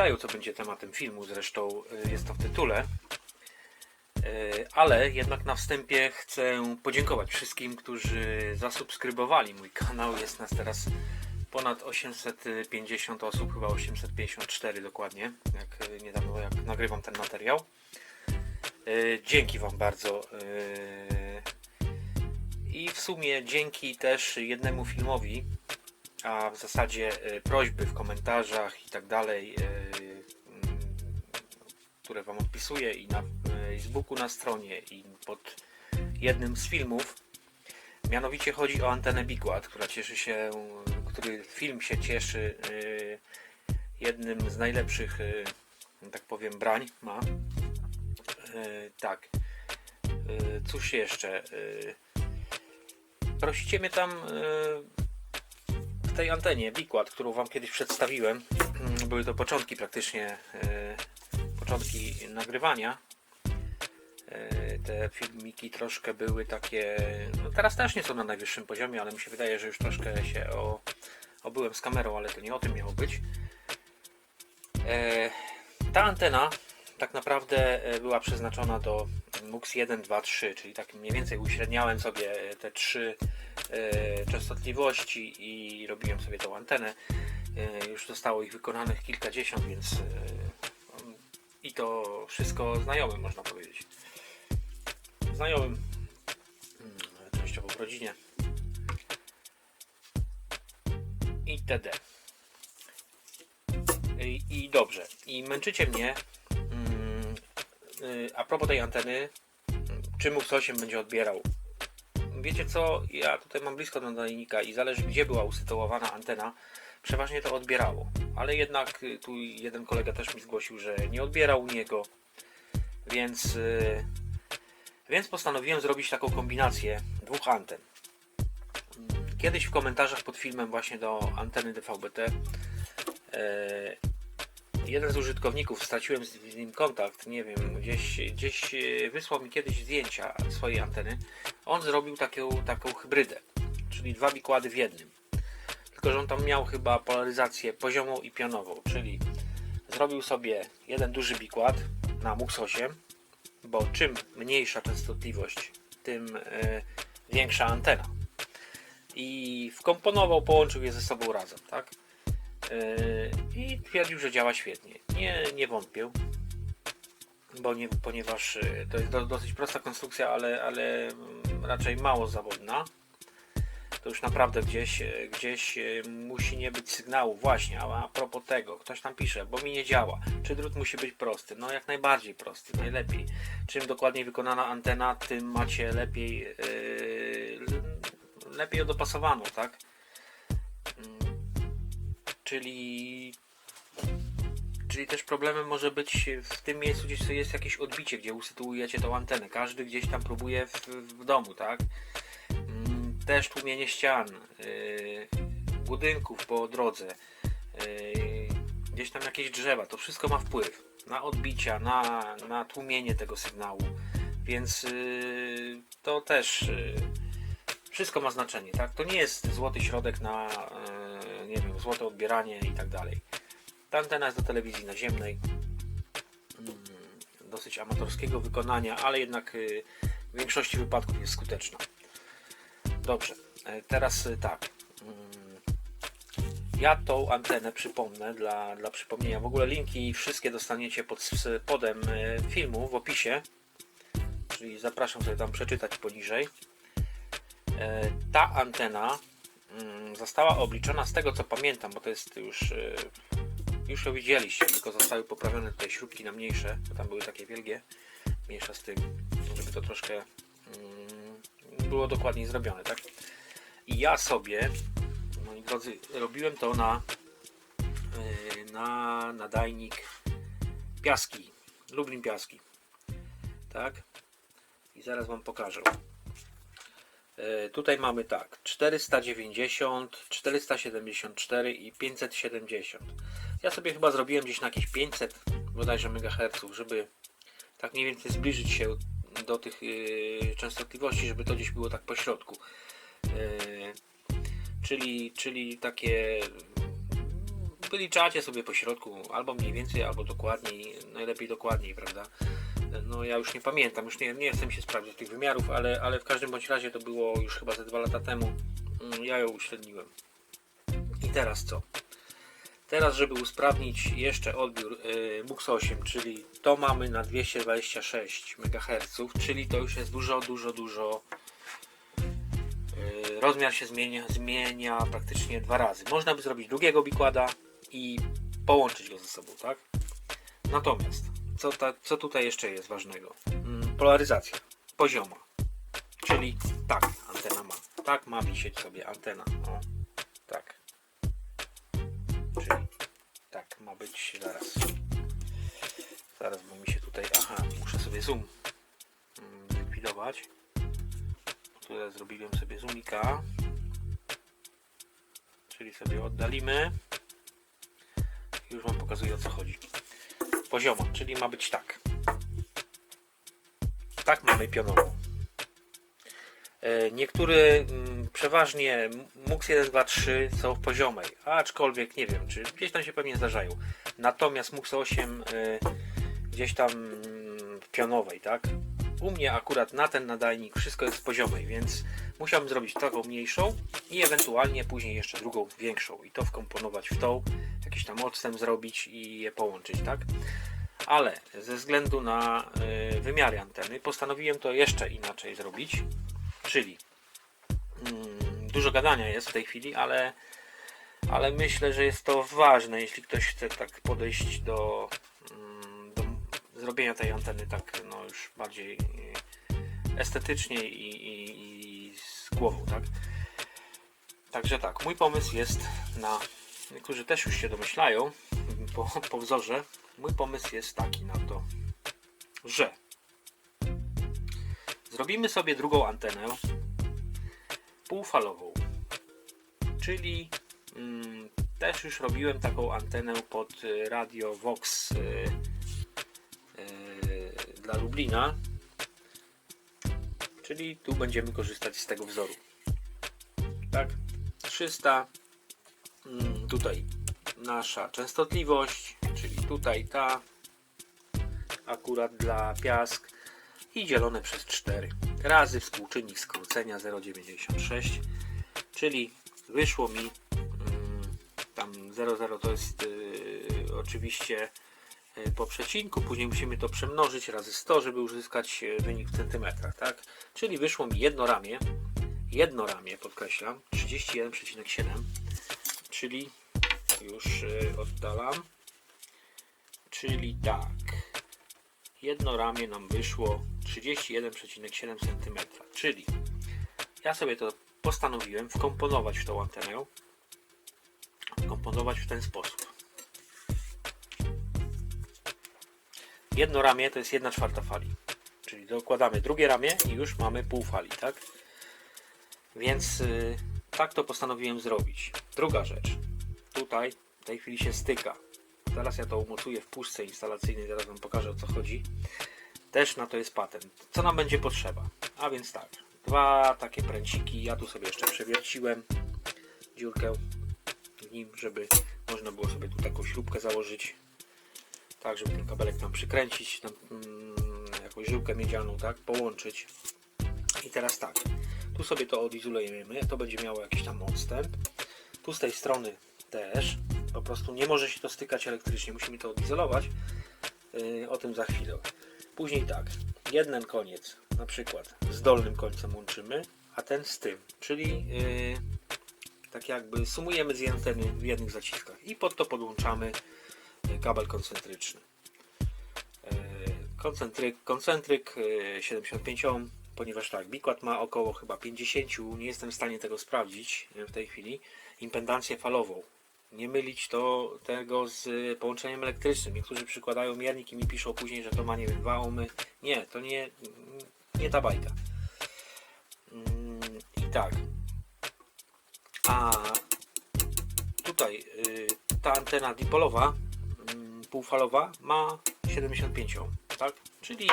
domyślają, co będzie tematem filmu, zresztą y, jest to w tytule. Y, Ale jednak na wstępie chcę podziękować wszystkim, którzy zasubskrybowali mój kanał. Jest nas teraz ponad 850 osób, chyba 854 dokładnie, jak y, niedawno jak nagrywam ten materiał. Dzięki Wam bardzo. I w sumie dzięki też jednemu filmowi, a w zasadzie y, prośby w komentarzach i tak dalej, y, mm, które Wam odpisuję i na y, Facebooku na stronie i pod jednym z filmów. Mianowicie chodzi o antenę Bigwat, która cieszy się, który film się cieszy jednym z najlepszych, tak powiem, brań ma. Tak. Cóż jeszcze? Prosicie mnie tam w tej antenie Bigwat, którą Wam kiedyś przedstawiłem. Mm, Były to początki praktycznie, y, początki nagrywania. Y, Te filmiki troszkę były takie, no teraz też nie są na najwyższym poziomie, ale mi się wydaje, że już troszkę się o, obyłem z kamerą, ale to nie o tym miało być. E, Ta antena tak naprawdę e, była przeznaczona do MUX 1, 2, 3, czyli tak mniej więcej uśredniałem sobie te trzy e, częstotliwości i robiłem sobie tą antenę. E, Już zostało ich wykonanych kilkadziesiąt, więc e, i to wszystko znajomym można powiedzieć. Znajomym, mm, częściowo w rodzinie itd. I, I dobrze. I męczycie mnie mm, y, a propos tej anteny, mm, czy MUX 8 będzie odbierał. Wiecie co, ja tutaj mam blisko do nadajnika i zależy gdzie była usytuowana antena, przeważnie to odbierało. Ale jednak y, tu jeden kolega też mi zgłosił, że nie odbierał u niego, więc, y, więc postanowiłem zrobić taką kombinację dwóch anten. Kiedyś w komentarzach pod filmem właśnie do anteny DVB-T e, jeden z użytkowników, straciłem z nim kontakt, nie wiem, gdzieś, gdzieś e, wysłał mi kiedyś zdjęcia swojej anteny. On zrobił taką, taką hybrydę, czyli dwa bikłady w jednym. Tylko, że on tam miał chyba polaryzację poziomą i pionową, czyli zrobił sobie jeden duży bikład na MUX 8, bo czym mniejsza częstotliwość, tym e, większa antena. I wkomponował, połączył je ze sobą razem, tak? Yy, i twierdził, że działa świetnie. Nie, nie wątpię, bo nie, ponieważ yy, to jest do, dosyć prosta konstrukcja, ale, ale mm, raczej mało zawodna. To już naprawdę gdzieś, yy, gdzieś musi nie być sygnału. Właśnie, a, a propos tego, ktoś tam pisze, bo mi nie działa. Czy drut musi być prosty? No jak najbardziej prosty, najlepiej. Czym dokładniej wykonana antena, tym macie lepiej, yy, lepiej dopasowaną, tak? Czyli Czyli też problemem może być w tym miejscu, gdzie jest jakieś odbicie, gdzie usytuujecie tą antenę. Każdy gdzieś tam próbuje w, w domu, tak? Mm, Też tłumienie ścian, yy, budynków po drodze, yy, gdzieś tam jakieś drzewa. To wszystko ma wpływ na odbicia, na, na tłumienie tego sygnału. Więc yy, to też yy, wszystko ma znaczenie, tak? To nie jest złoty środek na, yy, nie wiem, złote odbieranie i tak dalej. Ta antena jest do telewizji naziemnej, mm, dosyć amatorskiego wykonania, ale jednak y, w większości wypadków jest skuteczna. Dobrze, e, teraz y, tak. Mm, Ja tą antenę przypomnę dla, dla przypomnienia. W ogóle linki wszystkie dostaniecie pod spodem y, filmu w opisie. Czyli zapraszam sobie tam przeczytać poniżej. E, Ta antena została obliczona z tego co pamiętam, bo to jest już y, już ją widzieliście, tylko zostały poprawione tutaj śrubki na mniejsze, bo tam były takie wielkie, mniejsza z tym, żeby to troszkę mm, było dokładniej zrobione, tak? I ja sobie, moi drodzy, robiłem to na yy, na nadajnik piaski, Lublin piaski, tak? I zaraz Wam pokażę. E, Tutaj mamy tak 490, 474 i 570. Ja sobie chyba zrobiłem gdzieś na jakieś 500 bodajże MHz, żeby tak mniej więcej zbliżyć się do tych yy, częstotliwości, żeby to gdzieś było tak po środku. Yy, czyli, czyli takie wyliczacie sobie po środku, albo mniej więcej, albo dokładniej, najlepiej dokładniej, prawda? No ja już nie pamiętam, już nie, nie chcę się sprawdzić tych wymiarów, ale, ale w każdym bądź razie to było już chyba ze dwa lata temu. Mm, Ja ją uśredniłem. I teraz co? Teraz, żeby usprawnić jeszcze odbiór y, MUX 8, czyli to mamy na 226 MHz, czyli to już jest dużo, dużo, dużo. y, Rozmiar się zmienia, zmienia praktycznie dwa razy. Można by zrobić drugiego bikłada i połączyć go ze sobą, tak? Natomiast, co, ta, co tutaj jeszcze jest ważnego? Mm, Polaryzacja pozioma, czyli tak antena ma, tak ma wisieć sobie antena, o, tak. Czyli tak ma być zaraz. Zaraz, bo mi się tutaj. Aha, muszę sobie zoom mm, likwidować. Tutaj zrobiłem sobie zoomika. Czyli sobie oddalimy. Już Wam pokazuję o co chodzi. Pozioma, czyli ma być tak. Tak mamy pionową. E, Niektóre, mm, przeważnie MUX 1, 2, 3 są w poziomej, aczkolwiek nie wiem, czy gdzieś tam się pewnie zdarzają. Natomiast MUX 8 y, gdzieś tam mm, pionowej, tak? U mnie akurat na ten nadajnik wszystko jest w poziomej, więc musiałbym zrobić taką mniejszą i ewentualnie później jeszcze drugą większą i to wkomponować w tą, jakiś tam odstęp zrobić i je połączyć, tak? Ale ze względu na y, wymiary anteny postanowiłem to jeszcze inaczej zrobić, czyli mm, dużo gadania jest w tej chwili, ale, ale myślę, że jest to ważne, jeśli ktoś chce tak podejść do, mm, do zrobienia tej anteny tak no już bardziej y, estetycznie i, i, głową, tak? Także tak, mój pomysł jest na, niektórzy też już się domyślają po, po wzorze, mój pomysł jest taki na to, że zrobimy sobie drugą antenę półfalową, czyli mm, też już robiłem taką antenę pod y, radio Vox y, y, dla Lublina, czyli tu będziemy korzystać z tego wzoru. Tak, 300, mm, tutaj nasza częstotliwość, czyli tutaj ta, akurat dla piask i dzielone przez 4 razy współczynnik skrócenia 0,96 czyli wyszło mi mm, tam 0,0 to jest y, oczywiście po przecinku, później musimy to przemnożyć razy 100, żeby uzyskać y, wynik w centymetrach, tak? Czyli wyszło mi jedno ramię, jedno ramię podkreślam, 31,7 czyli już y, oddalam czyli tak jedno ramię nam wyszło 31,7 cm. Czyli ja sobie to postanowiłem wkomponować w tą antenę. Wkomponować w ten sposób. Jedno ramię to jest 1 czwarta fali. Czyli dokładamy drugie ramię i już mamy pół fali, tak? Więc y, tak to postanowiłem zrobić. Druga rzecz. Tutaj w tej chwili się styka. Zaraz ja to umocuję w puszce instalacyjnej, zaraz Wam pokażę o co chodzi. Też na to jest patent. Co nam będzie potrzeba? A więc tak, dwa takie pręciki. Ja tu sobie jeszcze przewierciłem dziurkę w nim, żeby można było sobie tu taką śrubkę założyć. Tak, żeby ten kabelek nam przykręcić, tam, mm, jakąś żyłkę miedzianą, tak, połączyć. I teraz tak, tu sobie to odizolujemy, to będzie miało jakiś tam odstęp. Tu z tej strony też. Po prostu nie może się to stykać elektrycznie, musimy to odizolować. Yy, o tym za chwilę. Później tak, jeden koniec na przykład z dolnym końcem łączymy, a ten z tym, czyli yy, tak jakby sumujemy z anteny w jednych zaciskach i pod to podłączamy kabel koncentryczny. Yy, koncentryk, koncentryk yy, 75 ohm, ponieważ tak, bikład ma około chyba 50, nie jestem w stanie tego sprawdzić yy, w tej chwili, impedancję falową. Nie mylić to tego z połączeniem elektrycznym. Niektórzy przykładają miernik i mi piszą później, że to ma nie wiem 2 ohmy. Nie, to nie, nie ta bajka. Mm, I tak. A tutaj y, ta antena dipolowa, półfalowa, ma 75 ohm, tak? Czyli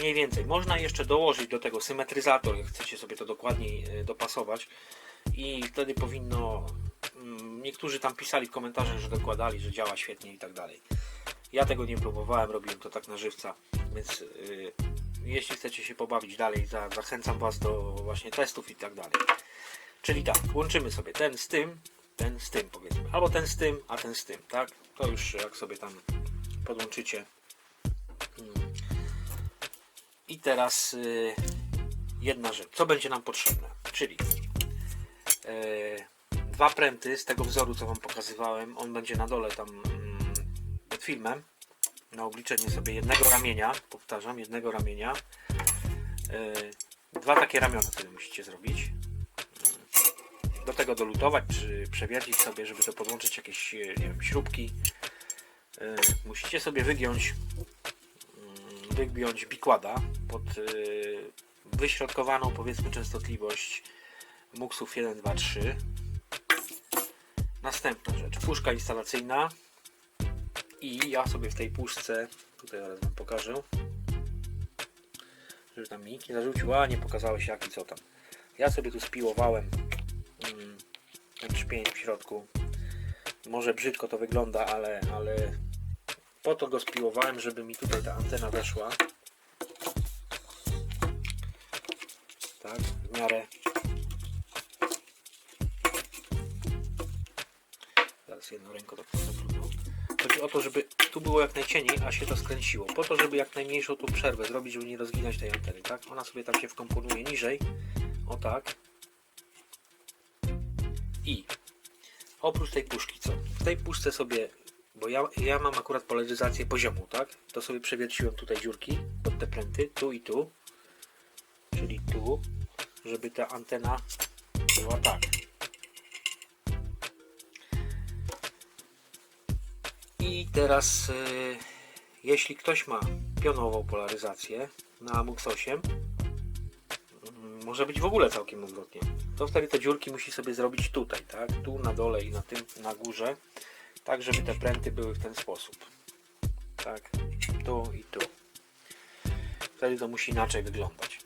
mniej więcej. Można jeszcze dołożyć do tego symetryzator, jak chcecie sobie to dokładniej y, dopasować i wtedy powinno mm, niektórzy tam pisali w komentarzach, że dokładali, że działa świetnie i tak dalej. Ja tego nie próbowałem, robiłem to tak na żywca, więc yy, jeśli chcecie się pobawić dalej, za, zachęcam Was do właśnie testów i tak dalej. Czyli tak, łączymy sobie ten z tym, ten z tym powiedzmy, albo ten z tym, a ten z tym, tak? To już jak sobie tam podłączycie. I teraz y, jedna rzecz, co będzie nam potrzebne, czyli y, dwa pręty z tego wzoru, co Wam pokazywałem, on będzie na dole tam mm, pod filmem, na obliczenie sobie jednego ramienia, powtarzam, jednego ramienia. Y, dwa takie ramiona sobie musicie zrobić. Do tego dolutować, czy przewiercić sobie, żeby to podłączyć jakieś y, nie wiem, śrubki. Y, Musicie sobie wygiąć mm, wygiąć bikłada pod y, wyśrodkowaną powiedzmy częstotliwość muksów 1, 2, 3. Następna rzecz, puszka instalacyjna i ja sobie w tej puszce, tutaj zaraz wam pokażę, żeby tam mi nie zarzucił, a nie pokazałeś jak i co tam. Ja sobie tu spiłowałem trzpień w środku. Może brzydko to wygląda, ale, ale po to go spiłowałem, żeby mi tutaj ta antena weszła. Tak, w miarę. Zaraz jedną ręką tak. Chodzi o to, żeby tu było jak najcieniej, a się to skręciło. Po to, żeby jak najmniejszą tu przerwę zrobić, żeby nie rozginać tej anteny, tak? Ona sobie tam się wkomponuje niżej. O tak. Oprócz tej puszki, co? W tej puszce sobie, bo ja, ja mam akurat polaryzację poziomu, tak? To sobie przewierciłem tutaj dziurki pod te pręty, tu i tu. Czyli tu, żeby ta antena była tak. I teraz, y, jeśli ktoś ma pionową polaryzację na MUX 8, mm, może być w ogóle całkiem odwrotnie, to wtedy te dziurki musi sobie zrobić tutaj, tak? Tu na dole i na tym, na górze, tak żeby te pręty były w ten sposób. Tak, tu i tu. Wtedy to musi inaczej wyglądać.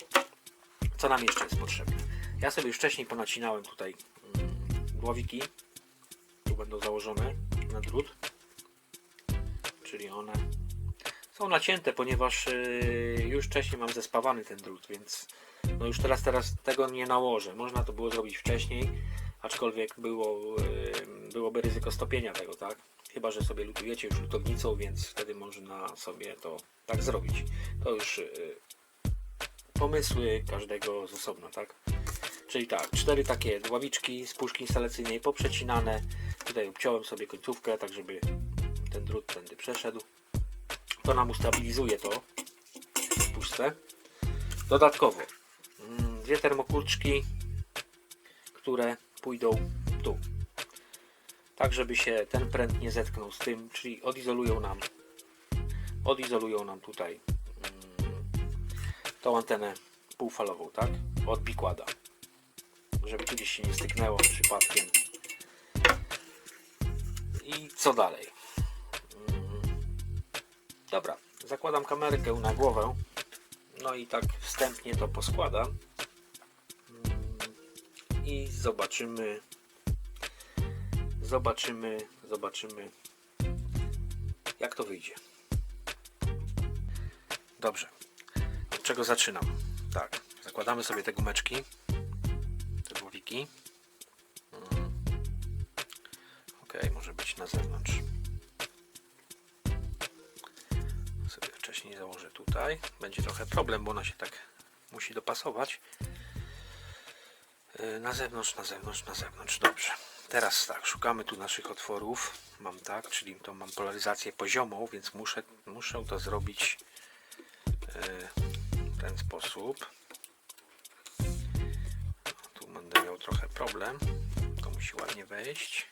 Co nam jeszcze jest potrzebne? Ja sobie już wcześniej ponacinałem tutaj mm, głowiki. Tu będą założone na drut czyli one są nacięte, ponieważ yy, już wcześniej mam zespawany ten drut, więc no już teraz, teraz tego nie nałożę. Można to było zrobić wcześniej, aczkolwiek było, yy, byłoby ryzyko stopienia tego, tak? Chyba, że sobie lutujecie już lutownicą, więc wtedy można sobie to tak zrobić. To już yy, pomysły każdego z osobna, tak? Czyli tak, cztery takie dławiczki z puszki instalacyjnej poprzecinane. Tutaj obciąłem sobie końcówkę, tak żeby ten drut tędy przeszedł. To nam ustabilizuje to w puszce. Dodatkowo dwie termokurczki, które pójdą tu. Tak, żeby się ten pręt nie zetknął z tym, czyli odizolują nam odizolują nam tutaj mm, tą antenę półfalową, tak? Od bikłada. Żeby tu gdzieś się nie styknęło przypadkiem. I co dalej? Dobra, zakładam kamerkę na głowę. No i tak wstępnie to poskładam. I zobaczymy. Zobaczymy, zobaczymy, jak to wyjdzie. Dobrze. Od czego zaczynam? Tak, zakładamy sobie te gumeczki, te głowiki. Mm. Ok, może być na zewnątrz. sobie wcześniej założę tutaj. Będzie trochę problem, bo ona się tak musi dopasować. Yy, Na zewnątrz, na zewnątrz, na zewnątrz. Dobrze. Teraz tak, szukamy tu naszych otworów. Mam tak, czyli to mam polaryzację poziomą, więc muszę, muszę to zrobić yy, w ten sposób. Tu będę miał trochę problem. To musi ładnie wejść.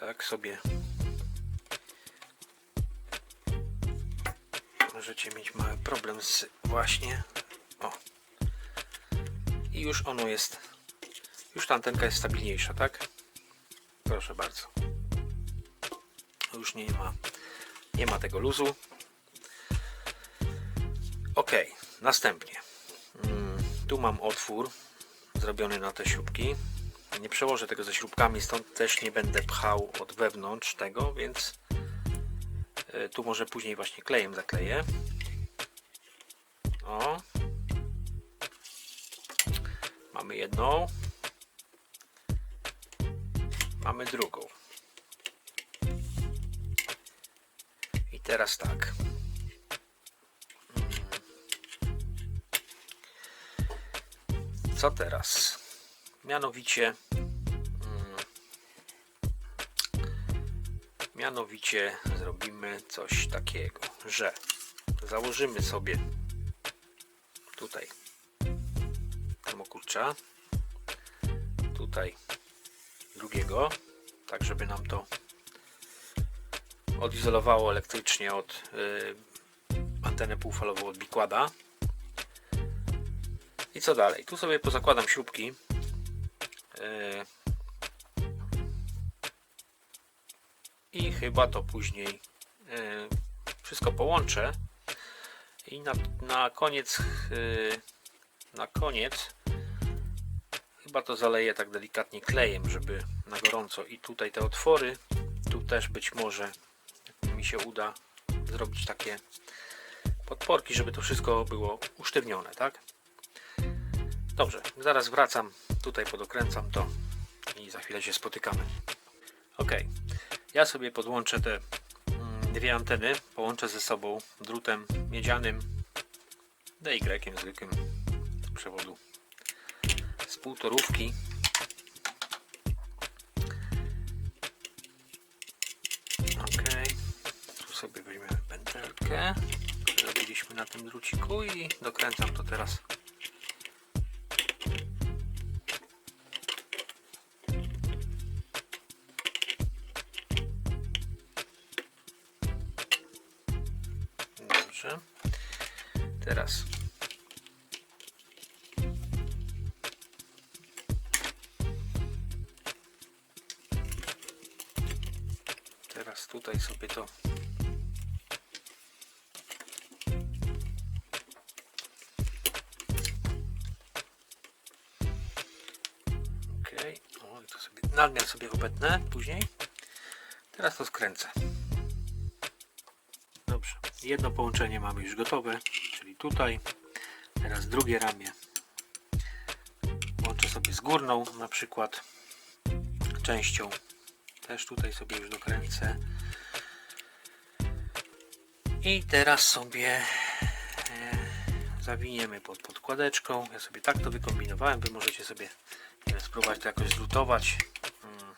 tak sobie możecie mieć mały problem z właśnie o. I już ono jest już ta antenka jest stabilniejsza tak? Proszę bardzo. Już nie ma nie ma tego luzu. Ok następnie. Mm, Tu mam otwór zrobiony na te śrubki. Nie przełożę tego ze śrubkami, stąd też nie będę pchał od wewnątrz tego, więc tu może później właśnie klejem zakleję. O. Mamy jedną. Mamy drugą. I teraz tak. Co teraz? Mianowicie. Mianowicie zrobimy coś takiego, że założymy sobie tutaj termokurcza, tutaj drugiego, tak żeby nam to odizolowało elektrycznie od y, antenę półfalową od bikłada. I co dalej? Tu sobie pozakładam śrubki. y, I chyba to później y, wszystko połączę. I na, na koniec y, na koniec chyba to zaleję tak delikatnie klejem, żeby na gorąco i tutaj te otwory, tu też być może mi się uda zrobić takie podporki, żeby to wszystko było usztywnione, tak? Dobrze, zaraz wracam, tutaj podokręcam to i za chwilę się spotykamy. Ok, ja sobie podłączę te mm, dwie anteny, połączę ze sobą drutem miedzianym DY zwykłym z przewodu z półtorówki. Ok, tu sobie weźmiemy pętelkę, robiliśmy na tym druciku i dokręcam to teraz. Tutaj sobie to Ok, o i to sobie nadmiar sobie obetnę później. Teraz to skręcę. Dobrze, jedno połączenie mamy już gotowe, czyli tutaj. Teraz drugie ramię. Łączę sobie z górną na przykład częścią. Też tutaj sobie już dokręcę. I teraz sobie e, zawiniemy pod podkładeczką. Ja sobie tak to wykombinowałem. Wy możecie sobie wiem, spróbować to jakoś zlutować. Mm.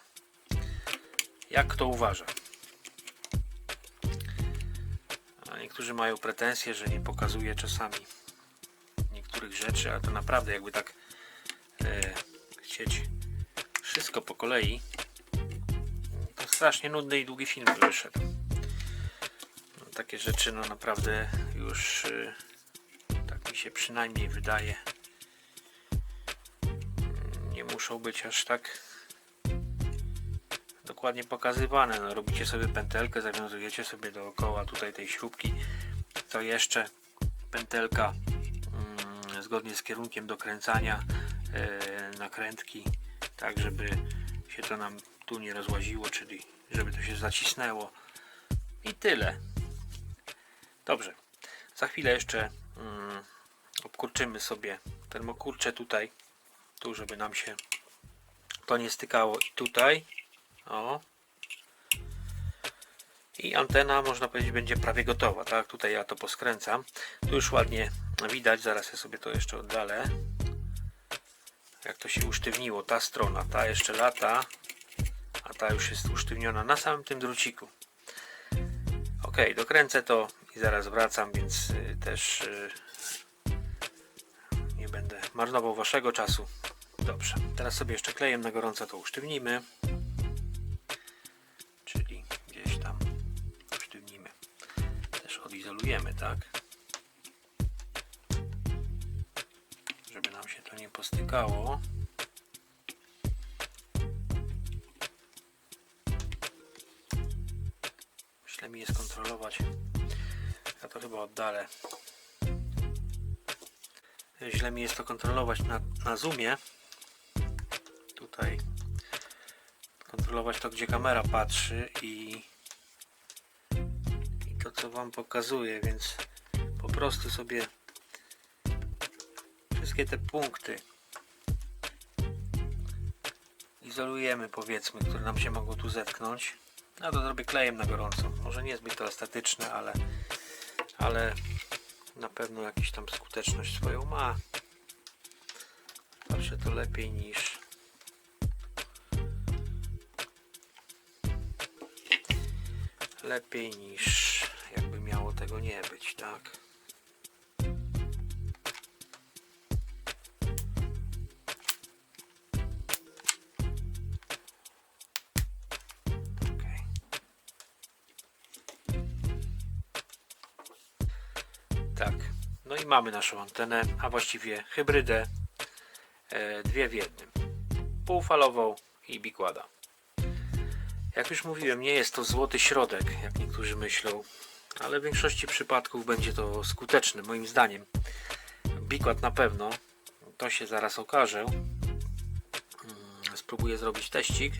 Jak kto uważa. A niektórzy mają pretensje, że nie pokazuje czasami niektórych rzeczy, ale to naprawdę jakby tak e, chcieć wszystko po kolei, to strasznie nudny i długi film wyszedł. Takie rzeczy no naprawdę już e, tak mi się przynajmniej wydaje mm, nie muszą być aż tak dokładnie pokazywane. No, robicie sobie pętelkę, zawiązujecie sobie dookoła tutaj tej śrubki. To jeszcze pętelka mm, zgodnie z kierunkiem dokręcania e, nakrętki, tak żeby się to nam tu nie rozłaziło, czyli żeby to się zacisnęło. I tyle. Dobrze. Za chwilę jeszcze mm, obkurczymy sobie termokurcze tutaj, tu żeby nam się to nie stykało i tutaj o. I antena, można powiedzieć, będzie prawie gotowa. Tak, tutaj ja to poskręcam. Tu już ładnie widać, zaraz ja sobie to jeszcze oddalę. Jak to się usztywniło, ta strona, ta jeszcze lata, a ta już jest usztywniona na samym tym druciku. Ok, dokręcę to i zaraz wracam, więc y, też y, nie będę marnował waszego czasu. Dobrze, teraz sobie jeszcze klejem na gorąco to usztywnimy. Czyli gdzieś tam usztywnimy. Też odizolujemy, tak? Żeby nam się to nie postykało. Źle mi je skontrolować. Ja to chyba oddalę. źle mi jest to kontrolować na, na zoomie. Tutaj kontrolować to, gdzie kamera patrzy i, i to, co Wam pokazuje, więc po prostu sobie wszystkie te punkty izolujemy, powiedzmy, które nam się mogą tu zetknąć. Ja to zrobię klejem na gorąco. Może niezbyt to estetyczne, ale, ale na pewno jakąś tam skuteczność swoją ma. Zawsze to lepiej niż lepiej niż jakby miało tego nie być, tak? Tak, no i mamy naszą antenę, a właściwie hybrydę, e, dwie w jednym. Półfalową i bikłada. Jak już mówiłem, nie jest to złoty środek, jak niektórzy myślą, ale w większości przypadków będzie to skuteczne, moim zdaniem. Bikład na pewno, to się zaraz okaże. Mm, Spróbuję zrobić teścik.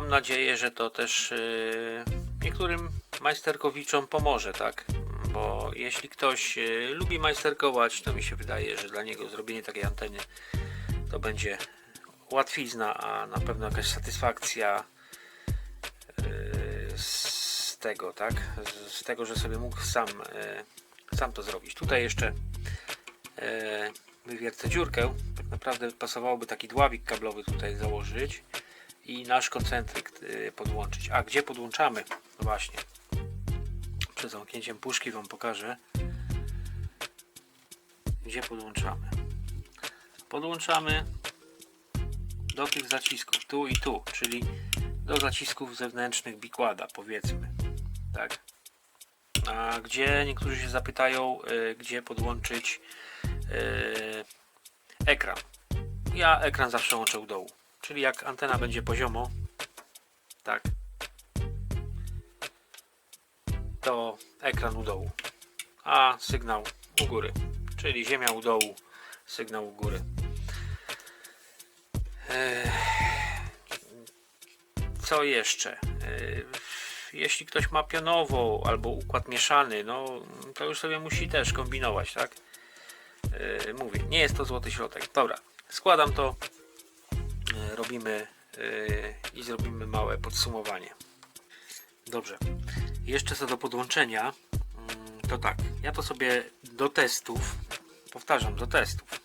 Mam nadzieję, że to też yy, niektórym majsterkowiczom pomoże, tak? Bo jeśli ktoś yy, lubi majsterkować, to mi się wydaje, że dla niego zrobienie takiej anteny to będzie łatwizna, a na pewno jakaś satysfakcja yy, z tego, tak? Z, tego, że sobie mógł sam, sam to zrobić. Tutaj jeszcze wywiercę dziurkę. Tak naprawdę pasowałoby taki dławik kablowy tutaj założyć i nasz koncentryk y, podłączyć. A gdzie podłączamy? No właśnie. Przed zamknięciem puszki Wam pokażę. Gdzie podłączamy? Podłączamy do tych zacisków, tu i tu, czyli do zacisków zewnętrznych bikłada, powiedzmy. Tak. A gdzie niektórzy się zapytają, y, gdzie podłączyć y, ekran? Ja ekran zawsze łączę u dołu. Czyli jak antena będzie poziomo, tak, to ekran u dołu, a sygnał u góry, czyli ziemia u dołu, sygnał u góry. Eee, Co jeszcze? Eee, Jeśli ktoś ma pionową albo układ mieszany, no to już sobie musi też kombinować, tak? Eee, Mówię, nie jest to złoty środek. Dobra, składam to robimy e, i zrobimy małe podsumowanie. Dobrze. Jeszcze co do podłączenia, mm, to tak. Ja to sobie do testów, powtarzam, do testów.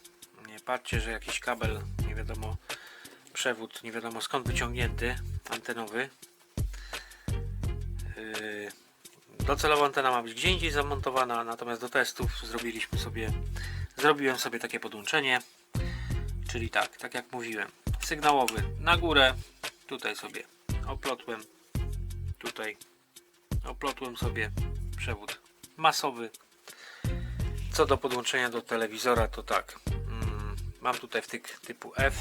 Nie patrzcie, że jakiś kabel, nie wiadomo, przewód, nie wiadomo skąd wyciągnięty, antenowy. Yy, Docelowo antena ma być gdzie indziej zamontowana, natomiast do testów zrobiliśmy sobie, zrobiłem sobie takie podłączenie. Czyli tak, tak jak mówiłem, sygnałowy na górę, tutaj sobie oplotłem, tutaj oplotłem sobie przewód masowy. Co do podłączenia do telewizora, to tak, mm, mam tutaj wtyk typu F.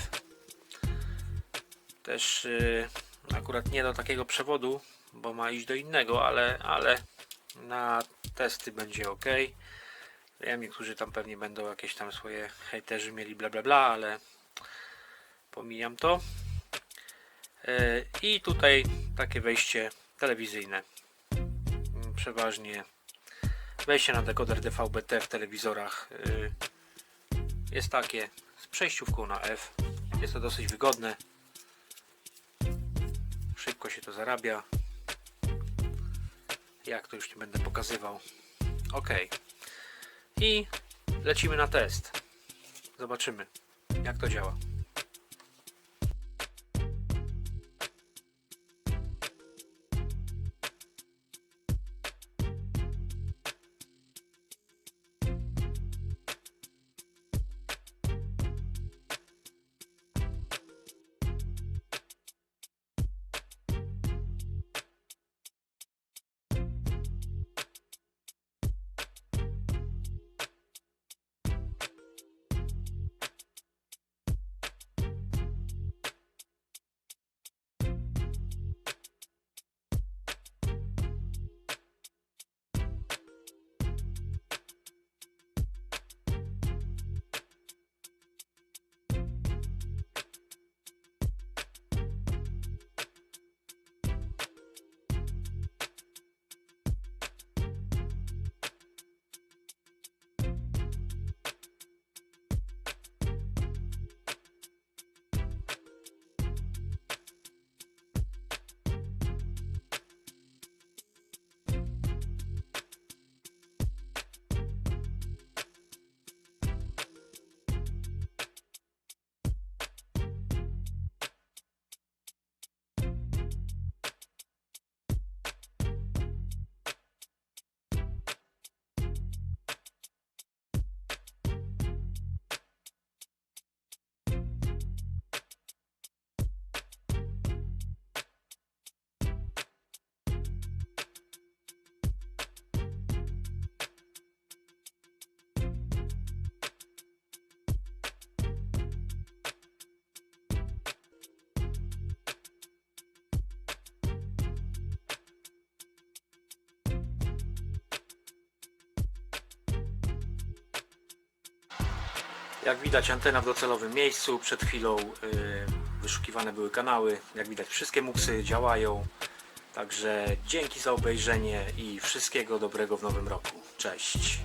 Też yy, akurat nie do takiego przewodu, bo ma iść do innego, ale, ale na testy będzie ok. Wiem, niektórzy tam pewnie będą jakieś tam swoje hejterzy mieli bla bla bla, ale pomijam to. E, I tutaj takie wejście telewizyjne. Mm, Przeważnie wejście na dekoder DVB-T w telewizorach y, jest takie z przejściówką na F. Jest to dosyć wygodne. Szybko się to zarabia. Jak to już nie będę pokazywał. Ok. I lecimy na test. Zobaczymy, jak to działa. Jak widać antena w docelowym miejscu. Przed chwilą y, wyszukiwane były kanały. Jak widać wszystkie muksy działają. Także dzięki za obejrzenie i wszystkiego dobrego w nowym roku. Cześć.